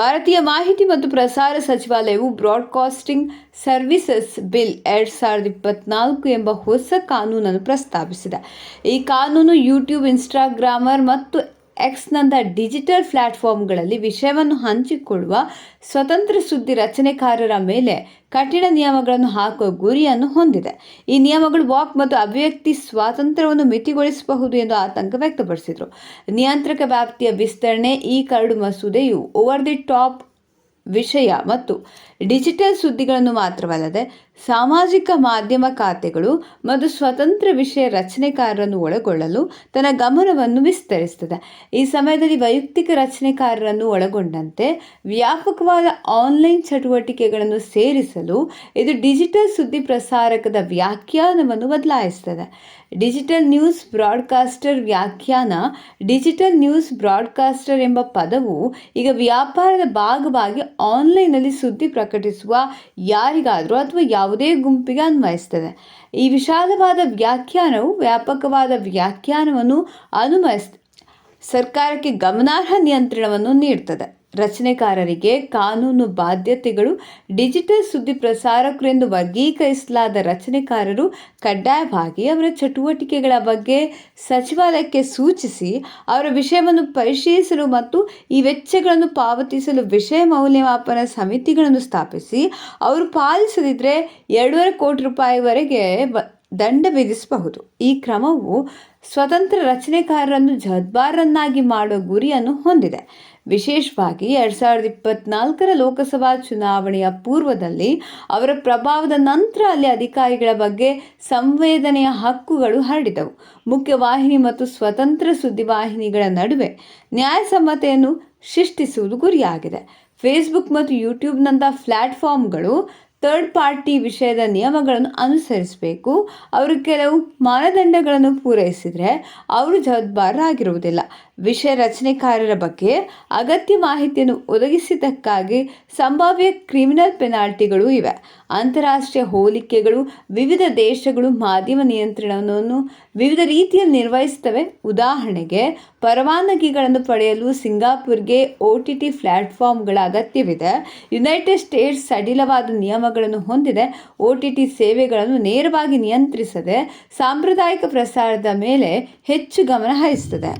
ಭಾರತೀಯ ಮಾಹಿತಿ ಮತ್ತು ಪ್ರಸಾರ ಸಚಿವಾಲಯವು ಬ್ರಾಡ್ಕಾಸ್ಟಿಂಗ್ ಸರ್ವಿಸಸ್ ಬಿಲ್ ಎರಡ್ ಸಾವಿರದ ಇಪ್ಪತ್ನಾಲ್ಕು ಎಂಬ ಹೊಸ ಕಾನೂನನ್ನು ಪ್ರಸ್ತಾಪಿಸಿದೆ. ಈ ಕಾನೂನು ಯೂಟ್ಯೂಬ್, ಇನ್ಸ್ಟಾಗ್ರಾಮರ್ ಮತ್ತು ಎಕ್ಸ್ನಂಥ ಡಿಜಿಟಲ್ ಪ್ಲಾಟ್ಫಾರ್ಮ್ಗಳಲ್ಲಿ ವಿಷಯವನ್ನು ಹಂಚಿಕೊಳ್ಳುವ ಸ್ವತಂತ್ರ ಸುದ್ದಿ ರಚನೆಕಾರರ ಮೇಲೆ ಕಠಿಣ ನಿಯಮಗಳನ್ನು ಹಾಕುವ ಗುರಿಯನ್ನು ಹೊಂದಿದೆ. ಈ ನಿಯಮಗಳು ವಾಕ್ ಮತ್ತು ಅಭಿವ್ಯಕ್ತಿ ಸ್ವಾತಂತ್ರ್ಯವನ್ನು ಮಿತಿಗೊಳಿಸಬಹುದು ಎಂದು ಆತಂಕ ವ್ಯಕ್ತಪಡಿಸಿದರು. ನಿಯಂತ್ರಕ ವ್ಯಾಪ್ತಿಯ ವಿಸ್ತರಣೆ, ಈ ಕರಡು ಮಸೂದೆಯು ಓವರ್ ದಿ ಟಾಪ್ ವಿಷಯ ಮತ್ತು ಡಿಜಿಟಲ್ ಸುದ್ದಿಗಳನ್ನು ಮಾತ್ರವಲ್ಲದೆ ಸಾಮಾಜಿಕ ಮಾಧ್ಯಮ ಖಾತೆಗಳು ಮತ್ತು ಸ್ವತಂತ್ರ ವಿಷಯ ರಚನೆಕಾರರನ್ನು ಒಳಗೊಳ್ಳಲು ತನ್ನ ಗಮನವನ್ನು ವಿಸ್ತರಿಸುತ್ತದೆ. ಈ ಸಮಯದಲ್ಲಿ ವೈಯಕ್ತಿಕ ರಚನೆಕಾರರನ್ನು ಒಳಗೊಂಡಂತೆ ವ್ಯಾಪಕವಾದ ಆನ್ಲೈನ್ ಚಟುವಟಿಕೆಗಳನ್ನು ಸೇರಿಸಲು ಇದು ಡಿಜಿಟಲ್ ಸುದ್ದಿ ಪ್ರಸಾರಕದ ವ್ಯಾಖ್ಯಾನವನ್ನು ಬದಲಾಯಿಸುತ್ತದೆ. ಡಿಜಿಟಲ್ ನ್ಯೂಸ್ ಬ್ರಾಡ್ಕಾಸ್ಟರ್ ವ್ಯಾಖ್ಯಾನ, ಡಿಜಿಟಲ್ ನ್ಯೂಸ್ ಬ್ರಾಡ್ಕಾಸ್ಟರ್ ಎಂಬ ಪದವು ಈಗ ವ್ಯಾಪಾರದ ಭಾಗವಾಗಿ ಆನ್ಲೈನ್ನಲ್ಲಿ ಸುದ್ದಿ ಪ್ರಕಟಿಸುವ ಯಾರಿಗಾದರೂ ಅಥವಾ ಯಾವುದೇ ಗುಂಪಿಗೆ ಅನ್ವಯಿಸ್ತದೆ. ಈ ವಿಶಾಲವಾದ ವ್ಯಾಖ್ಯಾನವು ವ್ಯಾಪಕವಾದ ವ್ಯಾಖ್ಯಾನವನ್ನು ಅನುಮಯಿಸ್ ಸರ್ಕಾರಕ್ಕೆ ಗಮನಾರ್ಹ ನಿಯಂತ್ರಣವನ್ನು ನೀಡುತ್ತದೆ ರಚನೆಕಾರರಿಗೆ ಕಾನೂನು ಬಾಧ್ಯತೆಗಳು, ಡಿಜಿಟಲ್ ಸುದ್ದಿ ಪ್ರಸಾರಕರು ಎಂದು ವರ್ಗೀಕರಿಸಲಾದ ರಚನೆಕಾರರು ಕಡ್ಡಾಯವಾಗಿ ಅವರ ಚಟುವಟಿಕೆಗಳ ಬಗ್ಗೆ ಸಚಿವಾಲಯಕ್ಕೆ ಸೂಚಿಸಿ, ಅವರ ವಿಷಯವನ್ನು ಪರಿಶೀಲಿಸಲು ಮತ್ತು ಈ ವೆಚ್ಚಗಳನ್ನು ಪಾವತಿಸಲು ವಿಷಯ ಮೌಲ್ಯಮಾಪನ ಸಮಿತಿಗಳನ್ನು ಸ್ಥಾಪಿಸಿ, ಅವರು ಪಾಲಿಸದಿದ್ದರೆ ಎರಡೂವರೆ ಕೋಟಿ ರೂಪಾಯಿವರೆಗೆ ದಂಡ ವಿಧಿಸಬಹುದು. ಈ ಕ್ರಮವು ಸ್ವತಂತ್ರ ರಚನೆಕಾರರನ್ನು ಜದ್ಬಾರನ್ನಾಗಿ ಮಾಡುವ ಗುರಿಯನ್ನು ಹೊಂದಿದೆ. ವಿಶೇಷವಾಗಿ ಎರಡು ಸಾವಿರದ ಇಪ್ಪತ್ನಾಲ್ಕರ ಲೋಕಸಭಾ ಚುನಾವಣೆಯ ಪೂರ್ವದಲ್ಲಿ ಅವರ ಪ್ರಭಾವದ ನಂತರ ಅಲ್ಲಿ ಅಧಿಕಾರಿಗಳ ಬಗ್ಗೆ ಸಂವೇದನೆಯ ಹಕ್ಕುಗಳು ಹರಡಿದವು. ಮುಖ್ಯವಾಹಿನಿ ಮತ್ತು ಸ್ವತಂತ್ರ ಸುದ್ದಿವಾಹಿನಿಗಳ ನಡುವೆ ನ್ಯಾಯಸಮ್ಮತೆಯನ್ನು ಸೃಷ್ಟಿಸುವುದು ಗುರಿಯಾಗಿದೆ. ಫೇಸ್ಬುಕ್ ಮತ್ತು ಯೂಟ್ಯೂಬ್ನಂಥ ಪ್ಲ್ಯಾಟ್ಫಾರ್ಮ್ಗಳು ಥರ್ಡ್ ಪಾರ್ಟಿ ವಿಷಯದ ನಿಯಮಗಳನ್ನು ಅನುಸರಿಸಬೇಕು. ಅವರು ಕೆಲವು ಮಾನದಂಡಗಳನ್ನು ಪೂರೈಸಿದರೆ ಅವರು ಜವಾಬ್ದಾರರಾಗಿರುವುದಿಲ್ಲ. ವಿಷಯ ರಚನೆಕಾರರ ಬಗ್ಗೆ ಅಗತ್ಯ ಮಾಹಿತಿಯನ್ನು ಒದಗಿಸಿದ್ದಕ್ಕಾಗಿ ಸಂಭಾವ್ಯ ಕ್ರಿಮಿನಲ್ ಪೆನಾಲ್ಟಿಗಳು ಇವೆ. ಅಂತಾರಾಷ್ಟ್ರೀಯ ಹೋಲಿಕೆಗಳು ವಿವಿಧ ದೇಶಗಳು ಮಾಧ್ಯಮ ನಿಯಂತ್ರಣವನ್ನು ವಿವಿಧ ರೀತಿಯಲ್ಲಿ ನಿರ್ವಹಿಸುತ್ತವೆ. ಉದಾಹರಣೆಗೆ, ಪರವಾನಗಿಗಳನ್ನು ಪಡೆಯಲು ಸಿಂಗಾಪುರ್ಗೆ ಒ ಟಿ ಟಿ ಪ್ಲ್ಯಾಟ್ಫಾರ್ಮ್ಗಳ ಅಗತ್ಯವಿದೆ. ಯುನೈಟೆಡ್ ಸ್ಟೇಟ್ಸ್ ಸಡಿಲವಾದ ನಿಯಮಗಳನ್ನು ಹೊಂದಿದೆ ಒ ಟಿ ಟಿ ಸೇವೆಗಳನ್ನು ನೇರವಾಗಿ ನಿಯಂತ್ರಿಸದೆ ಸಾಂಪ್ರದಾಯಿಕ ಪ್ರಸಾರದ ಮೇಲೆ ಹೆಚ್ಚು ಗಮನ ಹರಿಸುತ್ತದೆ